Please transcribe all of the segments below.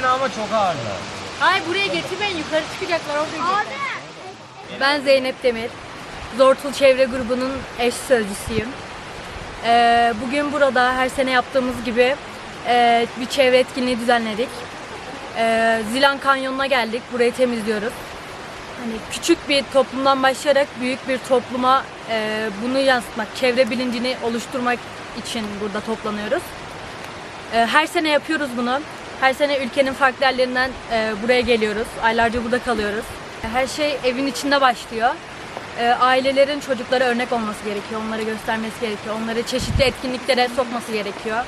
Yani ama çok ağırlar. Hayır buraya getirmeyin yukarı çıkacaklar orada yiyecekler. Ben Zeynep Demir. Zortul Çevre Grubu'nun eş sözcüsüyüm. Ee, bugün burada her sene yaptığımız gibi e, bir çevre etkinliği düzenledik. Ee, Zilan Kanyonu'na geldik. Burayı temizliyoruz. Hani küçük bir toplumdan başlayarak büyük bir topluma e, bunu yansıtmak, çevre bilincini oluşturmak için burada toplanıyoruz. E, her sene yapıyoruz bunu. Her sene ülkenin farklı yerlerinden e, buraya geliyoruz. Aylarca burada kalıyoruz. Her şey evin içinde başlıyor. E, ailelerin çocuklara örnek olması gerekiyor. Onları göstermesi gerekiyor. Onları çeşitli etkinliklere sokması gerekiyor.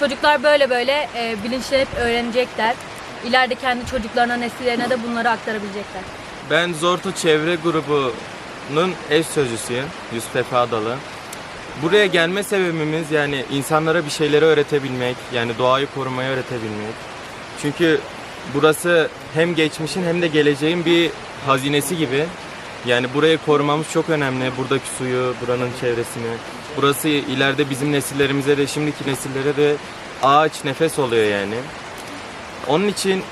Çocuklar böyle böyle e, bilinçlenip öğrenecekler. İleride kendi çocuklarına, nesillerine de bunları aktarabilecekler. Ben Zortu Çevre Grubu'nun eş sözcüsüyüm. Yusuf Efe Adalı. Buraya gelme sebebimiz yani insanlara bir şeyleri öğretebilmek, yani doğayı korumayı öğretebilmek. Çünkü burası hem geçmişin hem de geleceğin bir hazinesi gibi. Yani burayı korumamız çok önemli. Buradaki suyu, buranın çevresini. Burası ileride bizim nesillerimize de şimdiki nesillere de ağaç nefes oluyor yani. Onun için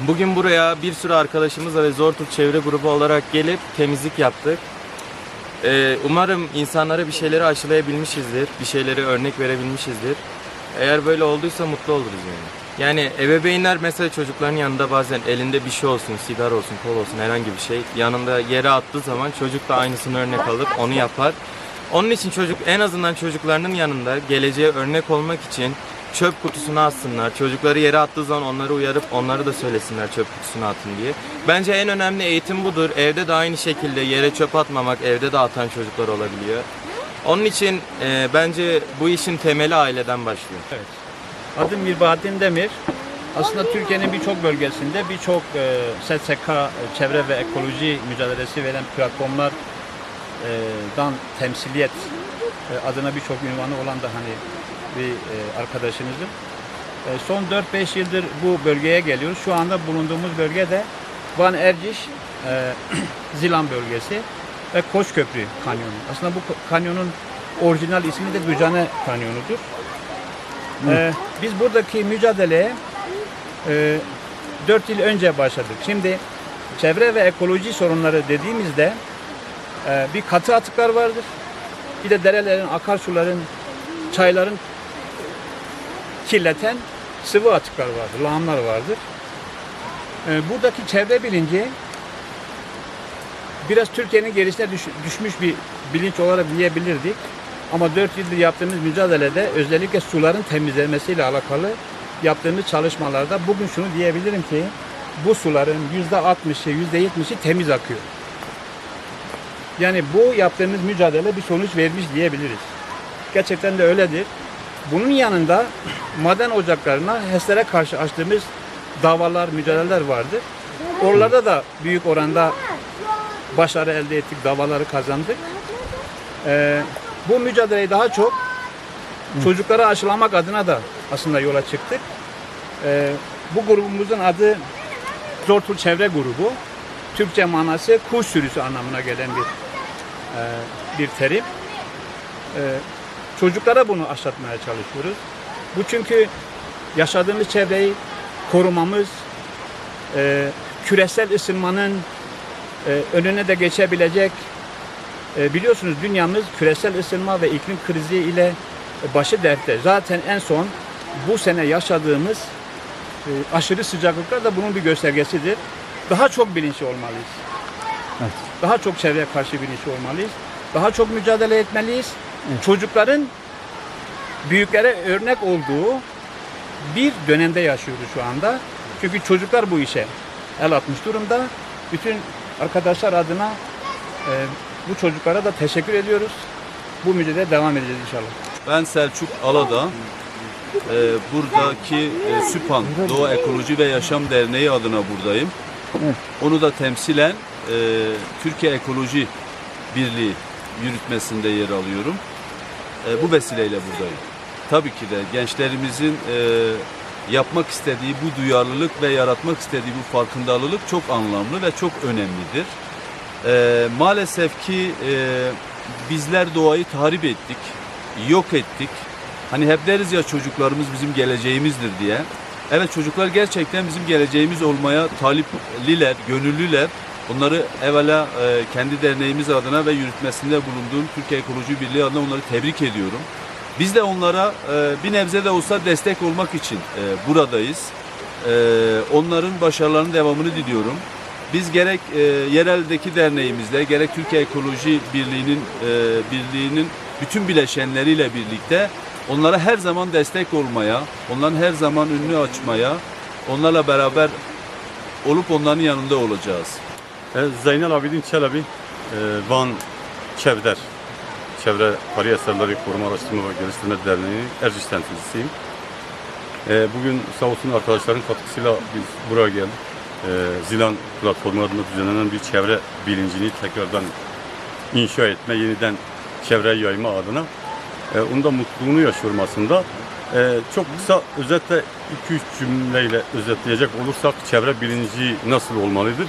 Bugün buraya bir sürü arkadaşımızla ve Zortut Çevre Grubu olarak gelip temizlik yaptık. Ee, umarım insanlara bir şeyleri aşılayabilmişizdir, bir şeyleri örnek verebilmişizdir. Eğer böyle olduysa mutlu oluruz yani. Yani ebeveynler mesela çocukların yanında bazen elinde bir şey olsun, sigara olsun, kol olsun herhangi bir şey yanında yere attığı zaman çocuk da aynısını örnek alır, onu yapar. Onun için çocuk en azından çocuklarının yanında geleceğe örnek olmak için çöp kutusuna atsınlar. Çocukları yere attığı zaman onları uyarıp onları da söylesinler çöp kutusuna atın diye. Bence en önemli eğitim budur. Evde de aynı şekilde yere çöp atmamak, evde de atan çocuklar olabiliyor. Onun için e, bence bu işin temeli aileden başlıyor. Adım Mirbahattin Demir. Aslında Türkiye'nin birçok bölgesinde birçok e, SSK e, çevre ve ekoloji mücadelesi veren platformlardan temsiliyet e, adına birçok ünvanı olan da hani bir e, arkadaşınızım. E, son 4-5 yıldır bu bölgeye geliyoruz. Şu anda bulunduğumuz bölge de Van Erciş Zilan bölgesi ve Koçköprü Kanyonu. Aslında bu kanyonun orijinal ismi de Gücane Kanyonu'dur. Ee, biz buradaki mücadeleye e, 4 yıl önce başladık. Şimdi çevre ve ekoloji sorunları dediğimizde e, bir katı atıklar vardır. Bir de derelerin, akarsuların, çayların kirleten sıvı atıklar vardır, lağımlar vardır. E, buradaki çevre bilinci biraz Türkiye'nin gerisine düş- düşmüş bir bilinç olarak diyebilirdik. Ama 4 yıldır yaptığımız mücadelede özellikle suların temizlenmesiyle alakalı yaptığımız çalışmalarda bugün şunu diyebilirim ki bu suların %60'ı, %70'i temiz akıyor. Yani bu yaptığımız mücadele bir sonuç vermiş diyebiliriz. Gerçekten de öyledir. Bunun yanında maden ocaklarına HES'lere karşı açtığımız davalar, mücadeleler vardır. Oralarda da büyük oranda başarı elde ettik, davaları kazandık. Ee, bu mücadeleyi daha çok çocuklara aşılamak adına da aslında yola çıktık. Ee, bu grubumuzun adı Zortul Çevre Grubu. Türkçe manası kuş sürüsü anlamına gelen bir e, bir terim. Ee, çocuklara bunu aşılatmaya çalışıyoruz. Bu çünkü yaşadığımız çevreyi korumamız, e, küresel ısınmanın e, önüne de geçebilecek e, biliyorsunuz dünyamız küresel ısınma ve iklim krizi ile başı dertte. Zaten en son bu sene yaşadığımız e, aşırı sıcaklıklar da bunun bir göstergesidir. Daha çok bilinçli olmalıyız. Daha çok çevreye karşı bilinçli olmalıyız. Daha çok mücadele etmeliyiz. Çocukların büyüklere örnek olduğu bir dönemde yaşıyoruz şu anda. Çünkü çocuklar bu işe el atmış durumda. Bütün arkadaşlar adına e, bu çocuklara da teşekkür ediyoruz. Bu mücadeleye devam edeceğiz inşallah. Ben Selçuk Alada. Ee, buradaki e, SÜPAN Doğa Ekoloji ve Yaşam Derneği adına buradayım. Onu da temsilen e, Türkiye Ekoloji Birliği yürütmesinde yer alıyorum. E, bu vesileyle buradayım. Tabii ki de gençlerimizin e, yapmak istediği bu duyarlılık ve yaratmak istediği bu farkındalık çok anlamlı ve çok önemlidir. E, maalesef ki e, bizler doğayı tahrip ettik, yok ettik. Hani hep deriz ya çocuklarımız bizim geleceğimizdir diye. Evet çocuklar gerçekten bizim geleceğimiz olmaya talipliler, gönüllüler. Onları evvela e, kendi derneğimiz adına ve yürütmesinde bulunduğum Türkiye Ekoloji Birliği adına onları tebrik ediyorum. Biz de onlara e, bir nebze de olsa destek olmak için e, buradayız. E, onların başarılarının devamını diliyorum. Biz gerek e, yereldeki derneğimizle gerek Türkiye Ekoloji Birliği'nin e, birliğinin bütün bileşenleriyle birlikte onlara her zaman destek olmaya, onların her zaman önünü açmaya, onlarla beraber olup onların yanında olacağız. E, Zeynel Abidin Çelebi, e, Van Çevder, Çevre Tarihi Eserleri Koruma Araştırma ve Geliştirme Derneği Erciş temsilcisiyim. E, Bugün sağ olsun arkadaşların katkısıyla biz buraya geldik. E, Zilan platformu adına düzenlenen bir çevre bilincini tekrardan inşa etme, yeniden çevreye yayma adına. E, Onun da mutluluğunu yaşıyorum aslında. E, Çok kısa özetle 2-3 cümleyle özetleyecek olursak çevre bilinci nasıl olmalıdır?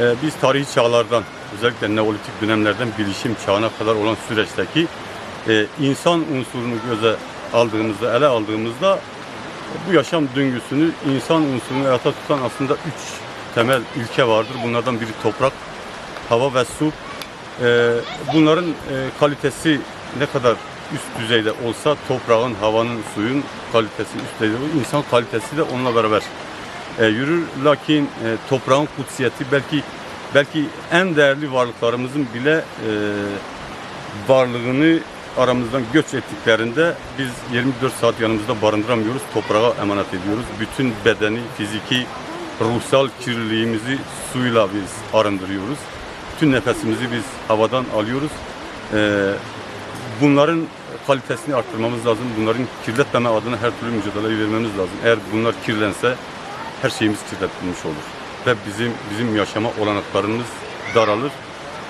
Ee, biz tarihi çağlardan özellikle Neolitik dönemlerden bilişim çağına kadar olan süreçteki e, insan unsurunu göze aldığımızda, ele aldığımızda bu yaşam döngüsünü, insan unsurunu hayata tutan aslında üç temel ilke vardır. Bunlardan biri toprak, hava ve su. Ee, bunların e, kalitesi ne kadar üst düzeyde olsa toprağın, havanın, suyun kalitesi üst düzeyde olur. İnsan kalitesi de onunla beraber e, yürür. Lakin e, toprağın kutsiyeti belki belki en değerli varlıklarımızın bile varlığını aramızdan göç ettiklerinde biz 24 saat yanımızda barındıramıyoruz. Toprağa emanet ediyoruz. Bütün bedeni, fiziki, ruhsal kirliliğimizi suyla biz arındırıyoruz. Bütün nefesimizi biz havadan alıyoruz. E, bunların kalitesini arttırmamız lazım. Bunların kirletmeme adına her türlü mücadele vermemiz lazım. Eğer bunlar kirlense her şeyimiz kirletilmiş olur. Ve bizim bizim yaşama olanaklarımız daralır.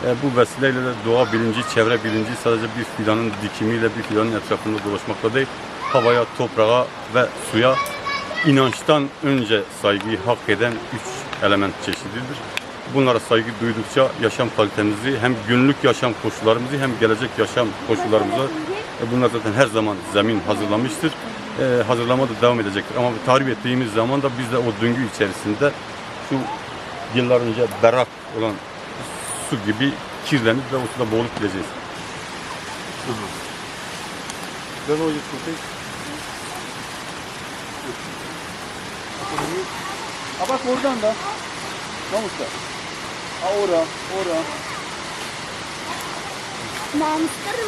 E, bu vesileyle de doğa bilinci, çevre bilinci sadece bir fidanın dikimiyle bir fidanın etrafında dolaşmakla değil, havaya, toprağa ve suya inançtan önce saygıyı hak eden üç element çeşididir. Bunlara saygı duydukça yaşam kalitemizi hem günlük yaşam koşullarımızı hem gelecek yaşam koşullarımızı e, bunlar zaten her zaman zemin hazırlamıştır. E, hazırlama da devam edecektir. Ama tarif ettiğimiz zaman da biz de o döngü içerisinde şu yıllar önce berrak olan su gibi kirlenip ve o suda boğulup gideceğiz. Ben o yıkıldı. Ha bak oradan da. Namus'ta. Ha ora, ora. Monster